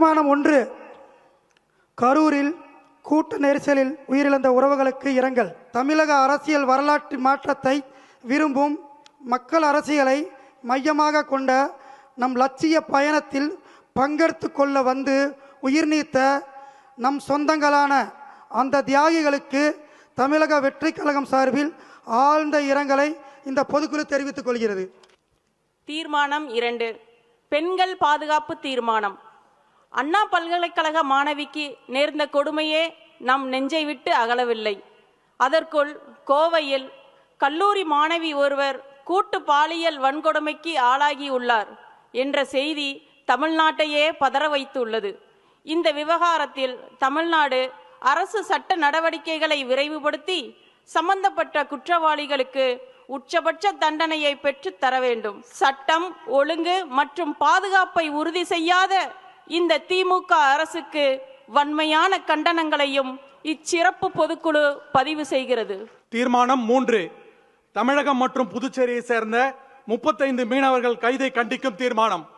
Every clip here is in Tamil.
தீர்மானம் ஒன்று. கரூரில் கூட்ட நெரிசலில் உயிரிழந்த உறவுகளுக்கு இரங்கல். தமிழக அரசியல் வரலாற்று மாற்றத்தை விரும்பும் மக்கள் அரசியலை மையமாக கொண்ட நம் லட்சிய பயணத்தில் பங்கெடுத்து கொள்ள வந்து உயிர் நீத்த நம் சொந்தங்களான அந்த தியாகிகளுக்கு தமிழக வெற்றி கழகம் சார்பில் ஆழ்ந்த இரங்கலை இந்த பொதுக்குழு தெரிவித்துக் கொள்கிறது. தீர்மானம் இரண்டு. பெண்கள் பாதுகாப்பு தீர்மானம். அண்ணா பல்கலைக்கழக மாணவிக்கு நேர்ந்த கொடுமையே நம் நெஞ்சை விட்டு அகலவில்லை. அதற்குள் கோவையில் கல்லூரி மாணவி ஒருவர் கூட்டு பாலியல் வன்கொடுமைக்கு ஆளாகியுள்ளார் என்ற செய்தி தமிழ்நாட்டையே பதற வைத்துள்ளது. இந்த விவகாரத்தில் தமிழ்நாடு அரசு சட்ட நடவடிக்கைகளை விரைவுபடுத்தி சம்பந்தப்பட்ட குற்றவாளிகளுக்கு உச்சபட்ச தண்டனையை பெற்றுத் தர வேண்டும். சட்டம் ஒழுங்கு மற்றும் பாதுகாப்பை உறுதி செய்யாத இந்த திமுக அரசுக்கு வன்மையான கண்டனங்களையும் இச்சிறப்பு பொதுக்குழு பதிவு செய்கிறது. தீர்மானம் மூன்று. தமிழகம் மற்றும் புதுச்சேரியை சேர்ந்த முப்பத்தைந்து மீனவர்கள் கைதை கண்டிக்கும் தீர்மானம்.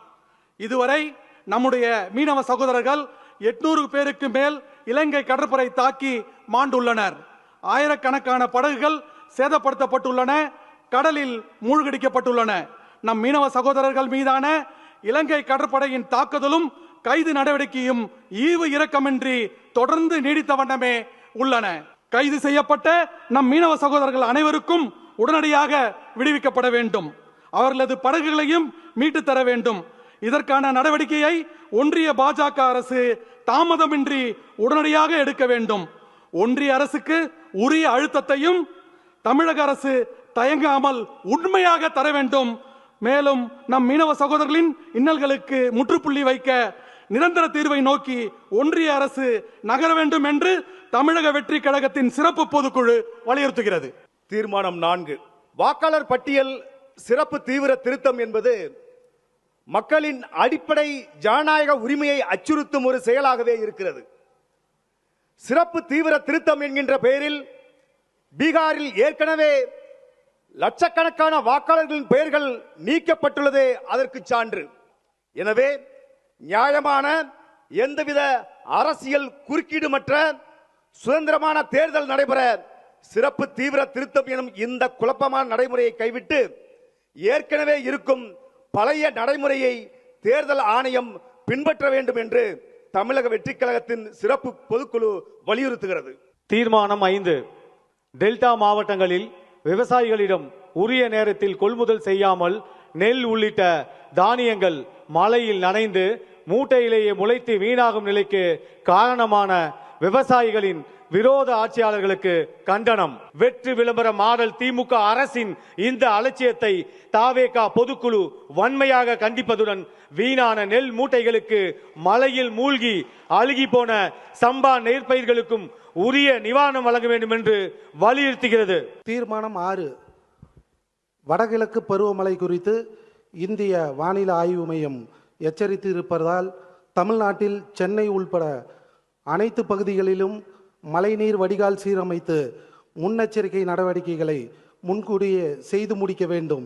இதுவரை நம்முடைய மீனவ சகோதரர்கள் எட்நூறு பேருக்கு மேல் இலங்கை கடற்படை தாக்கி மாண்டுள்ளனர். ஆயிரக்கணக்கான படகுகள் சேதப்படுத்தப்பட்டுள்ளன கடலில் மூழ்கடிக்கப்பட்டுள்ளன. நம் மீனவ சகோதரர்கள் மீதான இலங்கை கடற்படையின் தாக்குதலும் கைது நடவடிக்கையும் ஈவு இரக்கமின்றி தொடர்ந்து நீடித்த வண்ணமே உள்ளன. கைது செய்யப்பட்ட நம் மீனவ சகோதரர்கள் அனைவருக்கும் உடனடியாக விடுவிக்கப்பட வேண்டும். அவர்களது படகுகளையும் மீட்டு தர வேண்டும். இதற்கான நடவடிக்கையை ஒன்றிய பாஜக அரசு தாமதமின்றி உடனடியாக எடுக்க வேண்டும். ஒன்றிய அரசுக்கு உரிய அழுத்தத்தையும் தமிழக அரசு தயங்காமல் உண்மையாக தர வேண்டும். மேலும் நம் மீனவ சகோதரர்களின் இன்னல்களுக்கு முற்றுப்புள்ளி வைக்க நிரந்தர தீர்வை நோக்கி ஒன்றிய அரசு நகர வேண்டும் என்று தமிழக வெற்றி கழகத்தின் சிறப்பு பொதுக்குழு வலியுறுத்துகிறது. தீர்மானம் நான்கு. வாக்காளர் பட்டியல் சிறப்பு தீவிர திருத்தம் என்பது மக்களின் அடிப்படை ஜனநாயக உரிமையை அச்சுறுத்தும் ஒரு செயலாகவே இருக்கிறது. சிறப்பு தீவிர திருத்தம் என்கின்ற பெயரில் பீகாரில் ஏற்கனவே லட்சக்கணக்கான வாக்காளர்களின் பெயர்கள் நீக்கப்பட்டுள்ளதே அதற்கு சான்று. எனவே நியாயமான எந்தவித அரசியல் குறுக்கீடுமற்ற சுதந்திரமான தேர்தல் நடைபெற சிறப்பு தீவிர திருத்தம் எனும் இந்த குழப்பமான நடைமுறையை கைவிட்டு ஏற்கனவே இருக்கும் பழைய நடைமுறையை தேர்தல் ஆணையம் பின்பற்ற வேண்டும் என்று தமிழக வெற்றி கழகத்தின் சிறப்பு பொதுக்குழு வலியுறுத்துகிறது. தீர்மானம் ஐந்து. டெல்டா மாவட்டங்களில் விவசாயிகளிடம் உரிய நேரத்தில் கொள்முதல் செய்யாமல் நெல் உள்ளிட்ட தானியங்கள் மழையில் நனைந்து மூட்டையிலேயே முளைத்து வீணாகும் நிலைக்கு காரணமான விவசாயிகளின் விரோத ஆட்சியாளர்களுக்கு கண்டனம். வெற்றி விளம்பர மாடல் திமுக அரசின் இந்த அலட்சியத்தை தாவேகா பொதுக்குழு வன்மையாக கண்டிப்பதுடன் வீணான நெல் மூட்டைகளுக்கு மலையில் மூழ்கி அழுகி போன சம்பா நெற்பயிர்களுக்கும் உரிய நிவாரணம் வழங்க வேண்டும் என்று வலியுறுத்துகிறது. தீர்மானம் ஆறு. வடகிழக்கு பருவமழை குறித்து இந்திய வானிலை ஆய்வு மையம் எச்சரித்து இருப்பதால் தமிழ்நாட்டில் சென்னை உள்பட அனைத்து பகுதிகளிலும் மழைநீர் வடிகால் சீரமைத்து முன்னெச்சரிக்கை நடவடிக்கைகளை முன்கூடியே செய்து முடிக்க வேண்டும்.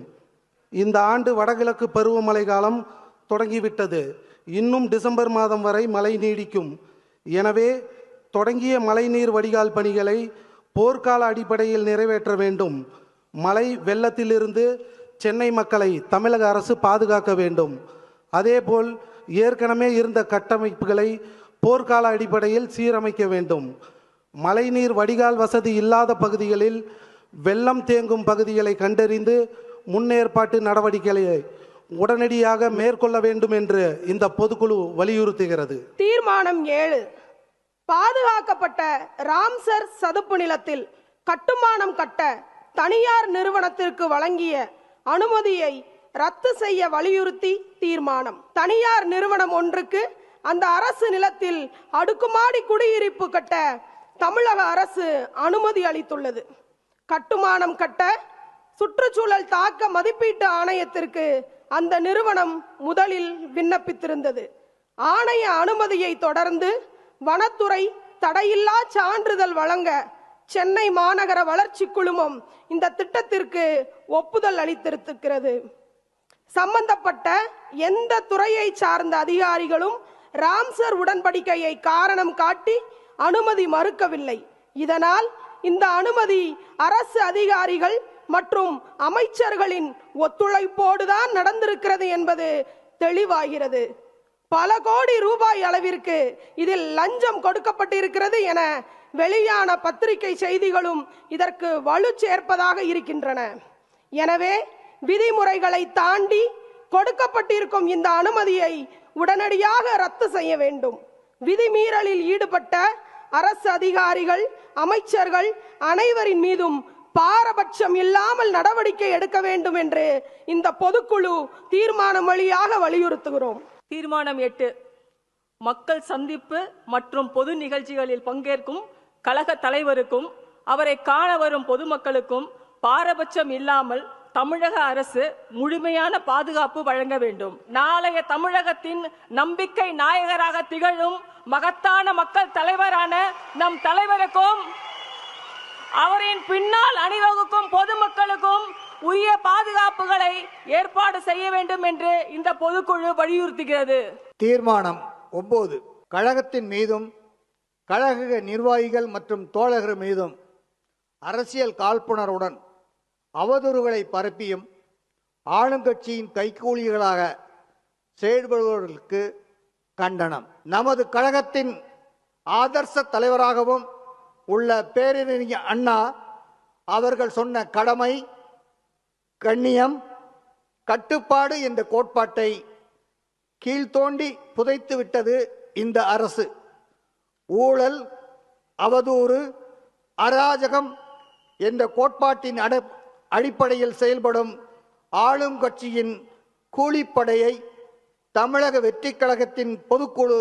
இந்த ஆண்டு வடகிழக்கு பருவமழை காலம் தொடங்கிவிட்டது. இன்னும் டிசம்பர் மாதம் வரை மழை நீடிக்கும். எனவே தொடங்கிய மழைநீர் வடிகால் பணிகளை போர்க்கால அடிப்படையில் நிறைவேற்ற வேண்டும். மழை வெள்ளத்திலிருந்து சென்னை மக்களை தமிழக அரசு பாதுகாக்க வேண்டும். அதேபோல் ஏற்கனவே இருந்த கட்டமைப்புகளை போர்க்கால அடிப்படையில் சீரமைக்க வேண்டும். மழைநீர் வடிகால் வசதி இல்லாத பகுதிகளில் வெள்ளம் தேங்கும் பகுதிகளை கண்டறிந்து முன்னேற்பாட்டு நடவடிக்கைகளை உடனடியாக மேற்கொள்ள வேண்டும் என்று இந்த பொதுக்குழு வலியுறுத்துகிறது. தீர்மானம் ஏழு. பாதுகாக்கப்பட்ட ராம்சர் சதுப்பு நிலத்தில் கட்டுமானம் கட்ட தனியார் நிறுவனத்திற்கு வழங்கிய அனுமதியை ரத்து செய்ய வலியுறுத்தி தீர்மானம். தனியார் நிறுவனம் ஒன்றுக்கு அந்த அரசு நிலத்தில் அடுக்குமாடி குடியிருப்பு கட்ட தமிழக அரசு அனுமதி அளித்துள்ளது. கட்டுமானம் கட்ட சுற்றுச்சூழல் தாக்க மதிப்பீட்டு ஆணையத்திற்கு அந்த நிறுவனம் முதலில் விண்ணப்பித்திருந்தது. ஆணைய அனுமதியை தொடர்ந்து வனத்துறை தடையில்லா சான்றிதழ் வழங்க சென்னை மாநகர வளர்ச்சி குழுமம் இந்த திட்டத்திற்கு ஒப்புதல் அளித்திருக்கிறது. சம்பந்தப்பட்ட எந்த துறையை சார்ந்த அதிகாரிகளும் ராம்சர் உடன்படிக்கையை காரணம் காட்டி அனுமதி மறுக்கவில்லை. இதனால் இந்த அனுமதி அரசு அதிகாரிகள் மற்றும் அமைச்சர்களின் ஒத்துழைப்போடுதான் நடந்திருக்கிறது என்பது தெளிவாகிறது. பல கோடி ரூபாய் அளவிற்கு இதில் லஞ்சம் கொடுக்கப்பட்டிருக்கிறது என வெளியான பத்திரிகை செய்திகளும் இதற்கு வலு சேர்ப்பதாக இருக்கின்றன. எனவே விதிமுறைகளை தாண்டி கொடுக்கப்பட்டிருக்கும் இந்த அனுமதியை உடனடியாக ரத்து செய்ய வேண்டும். விதிமீறலில் ஈடுபட்ட அரசு அதிகாரிகள் அமைச்சர்கள் அனைவரின் மீதும் பாரபட்சம் இல்லாமல் நடவடிக்கை எடுக்க வேண்டும் என்று இந்த பொதுக்குழு தீர்மானம் வழியாக வலியுறுத்துகிறோம். தீர்மானம் எட்டு. மக்கள் சந்திப்பு மற்றும் பொது நிகழ்ச்சிகளில் பங்கேற்கும் கழக தலைவருக்கும் அவரை காண வரும் பொதுமக்களுக்கும் பாரபட்சம் இல்லாமல் தமிழக அரசு முழுமையான பாதுகாப்பு வழங்க வேண்டும். நாளைய தமிழகத்தின் நம்பிக்கை நாயகராக திகழும் மகத்தான மக்கள் தலைவரான நம் தலைவருக்கும் அவரின் பின்னால் அணிவகுக்கும் பொதுமக்களுக்கும் உரிய பாதுகாப்புகளை ஏற்பாடு செய்ய வேண்டும் என்று இந்த பொதுக்குழு வலியுறுத்துகிறது. தீர்மானம் ஒன்பது கழகத்தின் மீதும் கழக நிர்வாகிகள் மற்றும் தோழர்கள் மீதும் அரசியல் காழ்ப்புணர்வுடன் அவதூறுகளை பரப்பியும் ஆளுங்கட்சியின் கைக்கூலிகளாக செயல்படுபவர்களுக்கு கண்டனம். நமது கழகத்தின் ஆதர்ச தலைவராகவும் உள்ள பேரறிஞர் அண்ணா அவர்கள் சொன்ன கடமை கண்ணியம் கட்டுப்பாடு என்ற கோட்பாட்டை கீழ்த்தோண்டி புதைத்து விட்டது இந்த அரசு. ஊழல் அவதூறு அராஜகம் என்ற கோட்பாட்டின் அட அடிப்படையில் செயல்படும் ஆளும் கட்சியின் கூலிப்படையை தமிழக வெற்றி கழகத்தின் பொதுக்குழு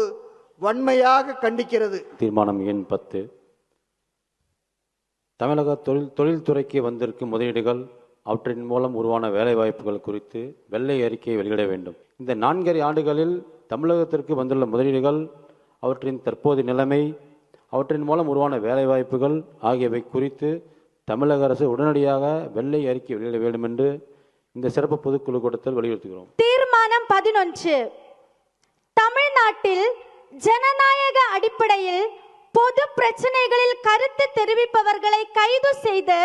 வன்மையாக கண்டிக்கிறது. தீர்மானம் எண் பத்து. தமிழக தொழில் தொழில்துறைக்கு வந்திருக்கும் முதலீடுகள் அவற்றின் மூலம் உருவான வேலைவாய்ப்புகள் குறித்து வெள்ளை அறிக்கையை வெளியிட வேண்டும். இந்த நான்கரை ஆண்டுகளில் தமிழகத்திற்கு வந்துள்ள முதலீடுகள் அவற்றின் தற்போதைய நிலைமை அவற்றின் மூலம் உருவான வேலைவாய்ப்புகள் ஆகியவை குறித்து தமிழக அரசு உடனடியாக வெள்ளை அறிக்கை வெளியிட வேண்டும் என்று இந்த சிறப்பு பொதுக்குழு கூட்டத்தில் வலியுறுத்துகிறோம். தீர்மானம் பதினொன்று. தமிழ்நாட்டில் ஜனநாயக அடிப்படையில் பொது பிரச்சனைகளில் கருத்து தெரிவிப்பவர்களை கைது செய்து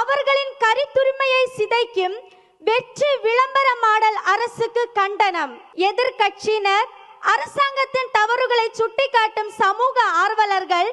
அவர்களின் கருத்துரிமையை சிதைக்கும் வெற்றி விளம்பர மாடல் அரசுக்கு கண்டனம். எதிர்க்கட்சியினர் அரசாங்கத்தின் தவறுகளை சுட்டிக்காட்டும் சமூக ஆர்வலர்கள்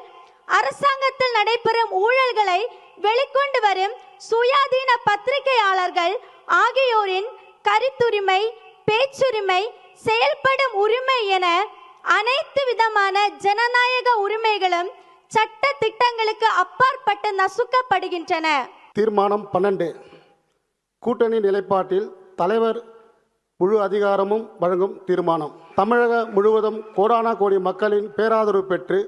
அரசாங்கத்தில் நடைபெறும் ஊழல்களை வெளிக்கொண்டு வரும் சுயாதீன பத்திரிகையாளர்கள் ஆகியோரின் கருத்துரிமை பேச்சுரிமை செயல்படும் உரிமை என அனைத்து விதமான ஜனநாயக உரிமைகளும் சட்ட திட்டங்களுக்கு அப்பாற்பட்டு நசுக்கப்படுகின்றன. தீர்மானம் பன்னெண்டு. கூட்டணி நிலைப்பாட்டில் தலைவர் முழு அதிகாரமும் வழங்கும் தீர்மானம். தமிழக முழுவதும் கோடானா கோடி மக்களின் பேராதரவு பெற்று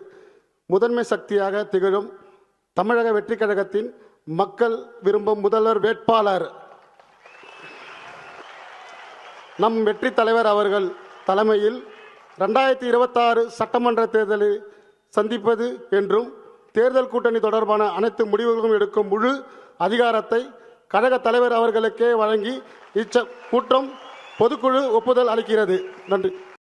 முதன்மை சக்தியாக திகழும் தமிழக வெற்றி கழகத்தின் மக்கள் விரும்பும் முதல்வர் வேட்பாளர். நம் வெற்றி தலைவர் அவர்கள் தலைமையில் ரெண்டாயிரத்தி இருபத்தாறு சட்டமன்ற தேர்தலை சந்திப்பது என்றும் தேர்தல் கூட்டணி தொடர்பான அனைத்து முடிவுகளும் எடுக்கும் முழு அதிகாரத்தை கழக தலைவர் அவர்களுக்கே வழங்கி இச்ச கூட்டம் பொதுக்குழு ஒப்புதல் அளிக்கிறது. நன்றி.